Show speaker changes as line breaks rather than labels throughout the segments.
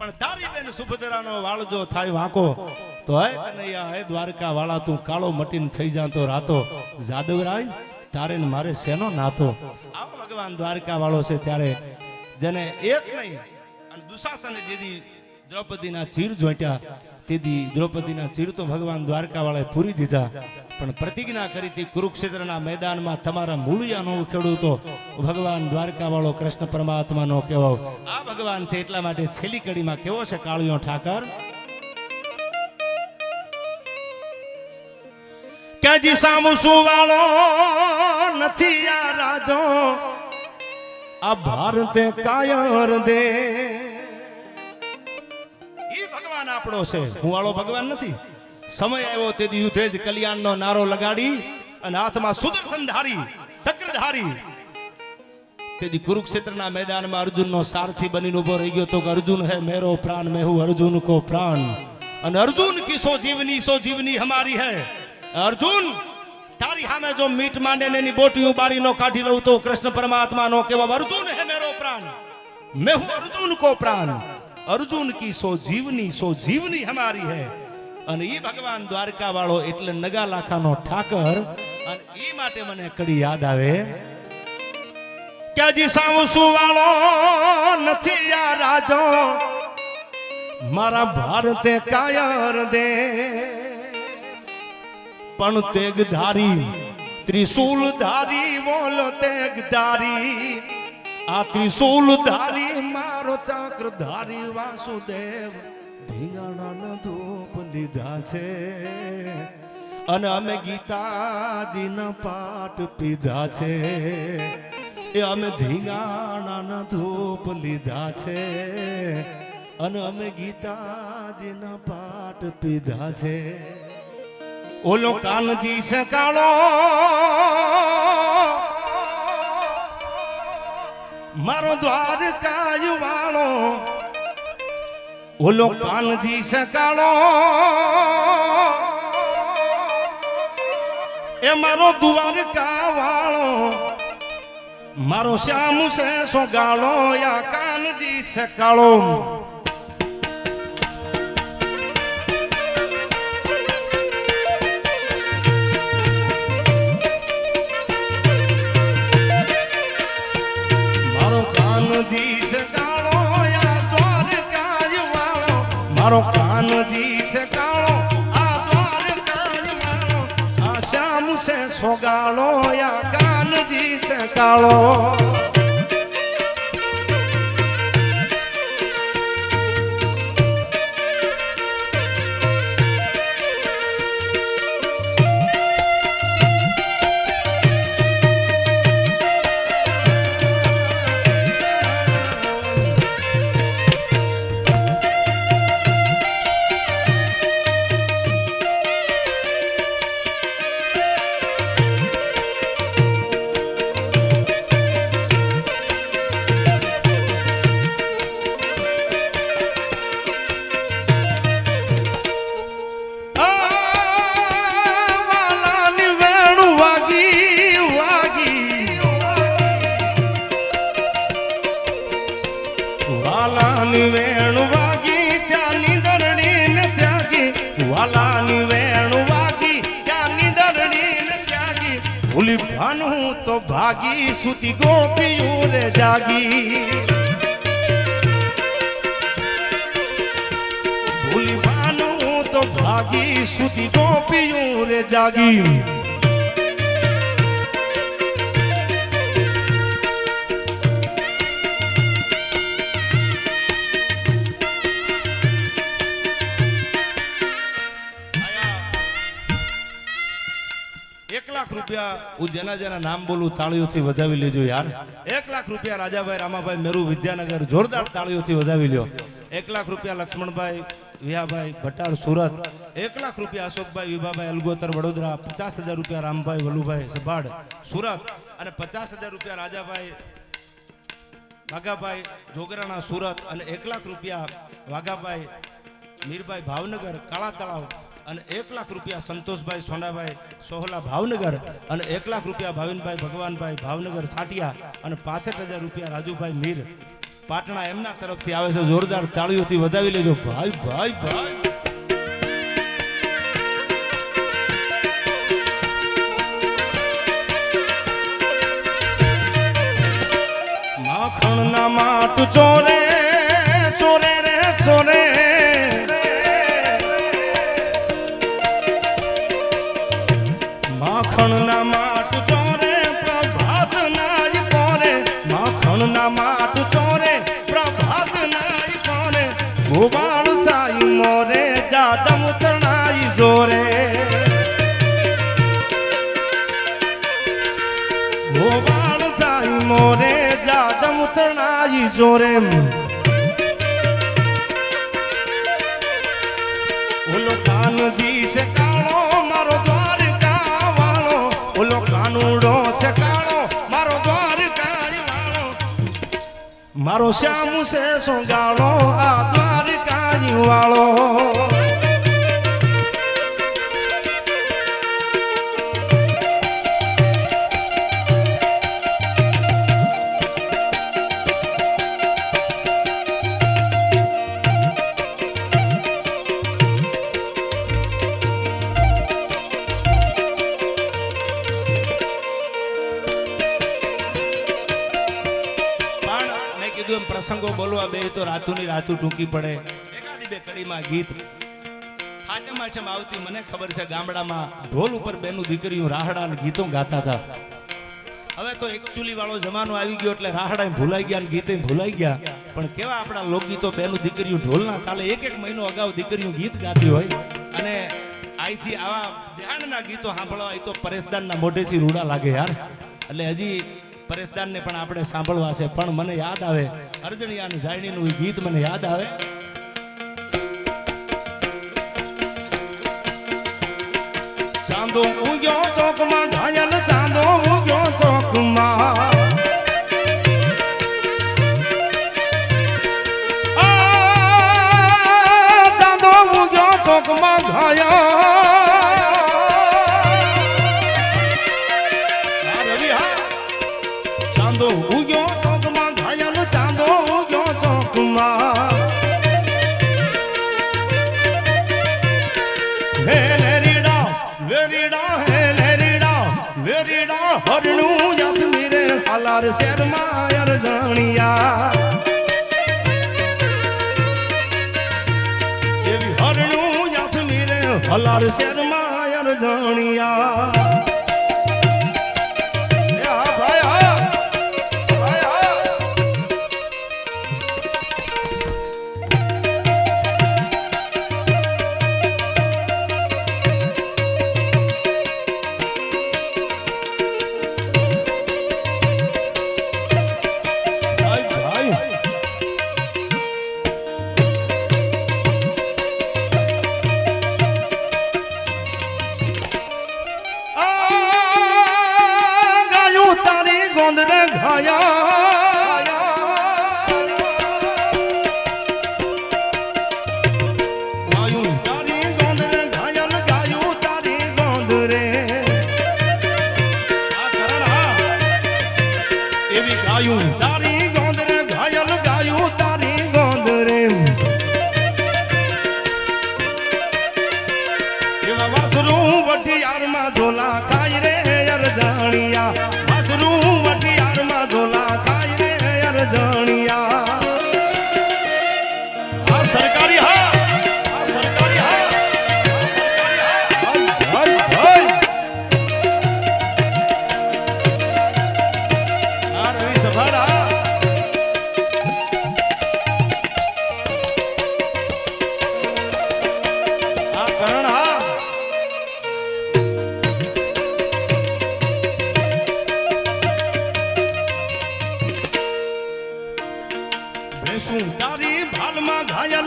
પણ તારી બેન સુભદ્રાનો વાળ જો થાય વાંકો, તો હે કનૈયા, હે દ્વારકા વાળા તું કાળો મટીન થઈ જાતો રાતો. જાદવરાય, તારે મારે શેનો નાતો? આ ભગવાન દ્વારકા વાળો છે ત્યારે, જેને એક નહીં, અને દુશાસને જેદી દ્રૌપદીના ચીર જોઈટ્યા. તેથી દ્રૌપદીના ચીર તો ભગવાન દ્વારકાવાળાએ પૂરી દીધા. પણ પ્રતિજ્ઞા કરી હતી કુરુક્ષેત્રના મેદાનમાં તમારા મૂળિયાનો ખેડૂતો ભગવાન દ્વારકાવાળો કૃષ્ણ પરમાત્માનો નો આ ભગવાન છે એટલા માટે છેલ્લી કડીમાં કેવો છે કાળિયો ઠાકર? કે સામુ સુવાળો નથી આ રાજો. આ ભારતે કાયર દે. આપણો છે, હુવાળો ભગવાન નથી. સમય આવ્યો તે યુદ્ધે જ કલ્યાણનો નારો લગાડી અને હાથમાં સુદર્શન ધારી ચક્રધારી તેથી કુરુક્ષેત્રના મેદાનમાં અર્જુનનો સારથી બનીને ઊભો રહી ગયો તો કે, અર્જુન હે મેરો પ્રાણ, મેં હું અર્જુન કો પ્રાણ. અને અર્જુન કી જીવની, સો જીવની હમારી હે. અર્જુન, તારી સામે જો મીટ માંડે ને એની બોટીઓ બારી નો કાઢી લઉં તો કૃષ્ણ પરમાત્મા નો કેવા અર્જુન હે મેરો પ્રાણ. મેં હું અર્જુન કો પ્રાણ. અર્જુન કી સો જીવની સો જીવની હમારી હે. અને એ ભગવાન દ્વારકા વાળો એટલે નગા લાખાનો ઠાકર. અને એ માટે મને કડી યાદ આવે. કે સાવસુ વાળો નથી આ રાજો? મારા ભારતે કાયર દે. પણ તેગ ધારી ત્રિશુલ ધારી બોલ તેગ ધારી આ ત્રિશુલ ધારી મારો ચક્ર ધારી વાસુદેવ ધીંગાણાના ધૂપ લીધા છે. અને અમે ગીતાજીના પાઠ પીધા છે. એ અમે ધીંગાણાના ધૂપ લીધા છે. અને અમે ગીતાજીના પાઠ પીધા છે. ઓલો કાનજી છે મારો દ્વારકાય વાળો, ઓલો કાનજી સકાળો એ મારો દ્વારકા વાળો, મારો શ્યામ છે સોગાળો યા કાનજી છે કાનજી છે કાળો યા દ્વારકાય વાળો મારો કાનજી છે કાળો આ દ્વારકાય વાળો. આ શ્યામ છે સોગાળો યા કાનજી છે ભાગી સુતી ગોપીયું રે જાગી. ભૂલી ભાનું તો ભાગી સુતી ગોપીયું રે જાગી. એક લાખ રૂપિયા હું જેના જેના નામ બોલું તાળીઓથી વધાવી લેજો યાર. એક લાખ રૂપિયા રાજાભાઈ રામાભાઈ મેરુ વિદ્યાનગર જોરદાર તાળીઓથી વધાવી લ્યો. એક લાખ રૂપિયા લક્ષ્મણભાઈ વિયાભાઈ ભટ્ટાર સુરત. એક લાખ રૂપિયા અશોકભાઈ વિભાભાઈ અલગોતર વડોદરા. પચાસ હજાર રૂપિયા રામભાઈ વલુભાઈ સભાડ સુરત. અને પચાસ હજાર રૂપિયા રાજાભાઈ વાઘાભાઈ જોગરાણા સુરત. અને એક લાખ રૂપિયા વાઘાભાઈ મીરભાઈ ભાવનગર કાળા તળાવ. અને એક લાખ રૂપિયા સંતોષભાઈ સોનાભાઈ સોહલા ભાવનગર અને એક લાખ રૂપિયા ભાવિનભાઈ ભગવાનભાઈ ભાવનગર સાટિયા અને પાસઠ હજાર રૂપિયા રાજુભાઈ મીર. પાટણા એમના તરફથી આવે છે. જોરદાર તાળીઓથી વધાવી લેજો. ભાઈ ભાઈ ભાઈ. માખણના માટ ચોરે તણાઈ જોરે ઓલો કાનજી છે કાણો મારો દ્વારકા વાળો ઓલો કાનુડો છે કાણો મારો દ્વારકા વાળો મારો શ્યામ છે સોગાળો આ દ્વારકા વાળો પ્રસંગો બોલવા બે તો રાતુની રાતુ ટૂંકી પડે. એકાદી બે કડીમાં ગીત. હાચમ હાચમ આવતી, મને ખબર છે ગામડામાં ઢોલ ઉપર બેનું દીકરીઓ રાહડા અને ગીતો ગાતા હતા. હવે તો એક ચૂલી વાળો જમાનો આવી ગયો એટલે રાહડા ભૂલાઈ ગયા ગીતે ભૂલાઈ ગયા. પણ કેવા આપણા લોકગીતો બેનું દીકરીઓ ઢોલના તાલે એક એક મહિનો અગાઉ દીકરીઓ ગીત ગાતી હોય. અને અહીંથી આવા ધ્યાનના ગીતો સાંભળવા, એ તો પરેશદાનના મોઢેથી રૂડા લાગે યાર. એટલે હજી પરેશદાનને પણ આપણે સાંભળવા છે. પણ મને યાદ આવે અર્જણિયા અને ઝાયણીનું ગીત મને યાદ આવે. ચાંદો ઉગ્યો ચોકમાં ઘાયલ ચાંદો લેરીડા હરણું યાથમી રે હાલાર શેરમાં યાર જાણિયા. એવી હરણું યાથમી રે હાલાર શેરમાં યાર જાણિયા. ਆਇਆ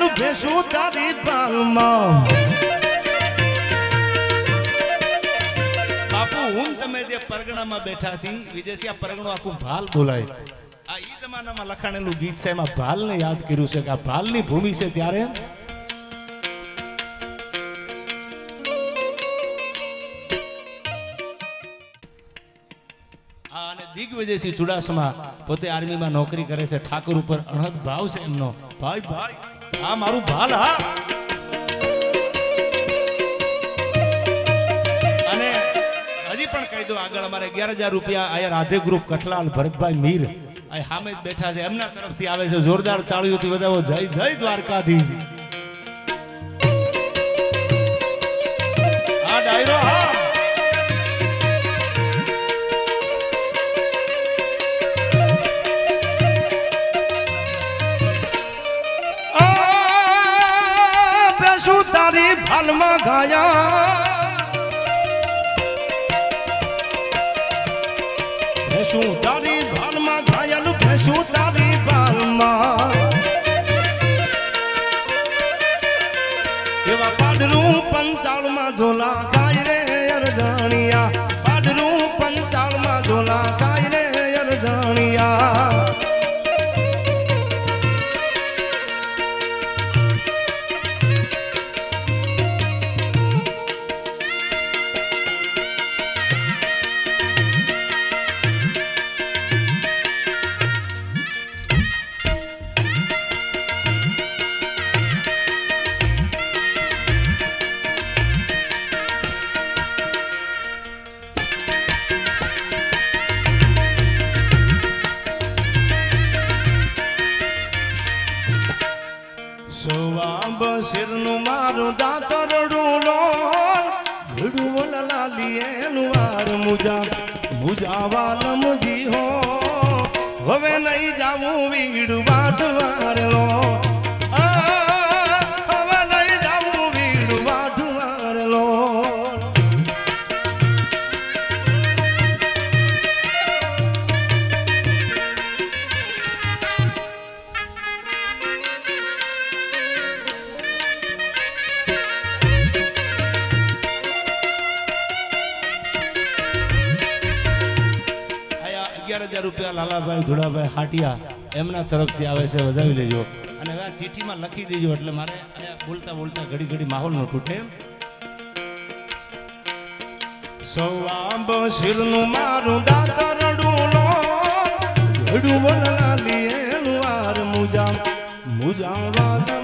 ભાલમાં ભેસું તારી પાલમાં બાપુ, હું તમે જે પરગણામાં બેઠા છી વિદેશી આ પરગણો આખું ભાલ બોલાય. આ ઈ જમાનામાં લખાણેલું ગીત છે, એમાં ભાલને યાદ કર્યું છે કે આ ભાલની ભૂમિ છે ત્યારે? હા દિગ્વિજયસિંહ ચુડાસમા પોતે આર્મીમાં નોકરી કરે છે, ઠાકુર ઉપર અણહદ ભાવ છે એમનો. ભાઈ ભાઈ. આ મારું ભાલ, હા. અને હજી પણ કહી દો આગળ, અમારે અગિયાર હજાર રૂપિયા આયા રાધે ગ્રુપ, કઠલાલ, ભરતભાઈ, મીર સામે જ બેઠા છે. એમના તરફથી આવે છે જોરદાર તાળીઓથી બધા જય જય દ્વારકાધીશ. ગાયા સોવાંબ શિરનું મારું દાતરડું લોલ ભીડું લાલી વાર મુજા મુજા મુજી હો. હવે નહીં જાવું વીડ વાઢવાર લો રૂપિયા લાલાભાઈ ધુળાભાઈ હાટિયા એમના તરફથી આવે છે, વધાવી લેજો. અને આ ચીઠીમાં લખી દેજો, એટલે મારે બોલતા બોલતા ઘડી ઘડી માહોલ ન તૂટે. સવાંબ મારું મુજા મુજા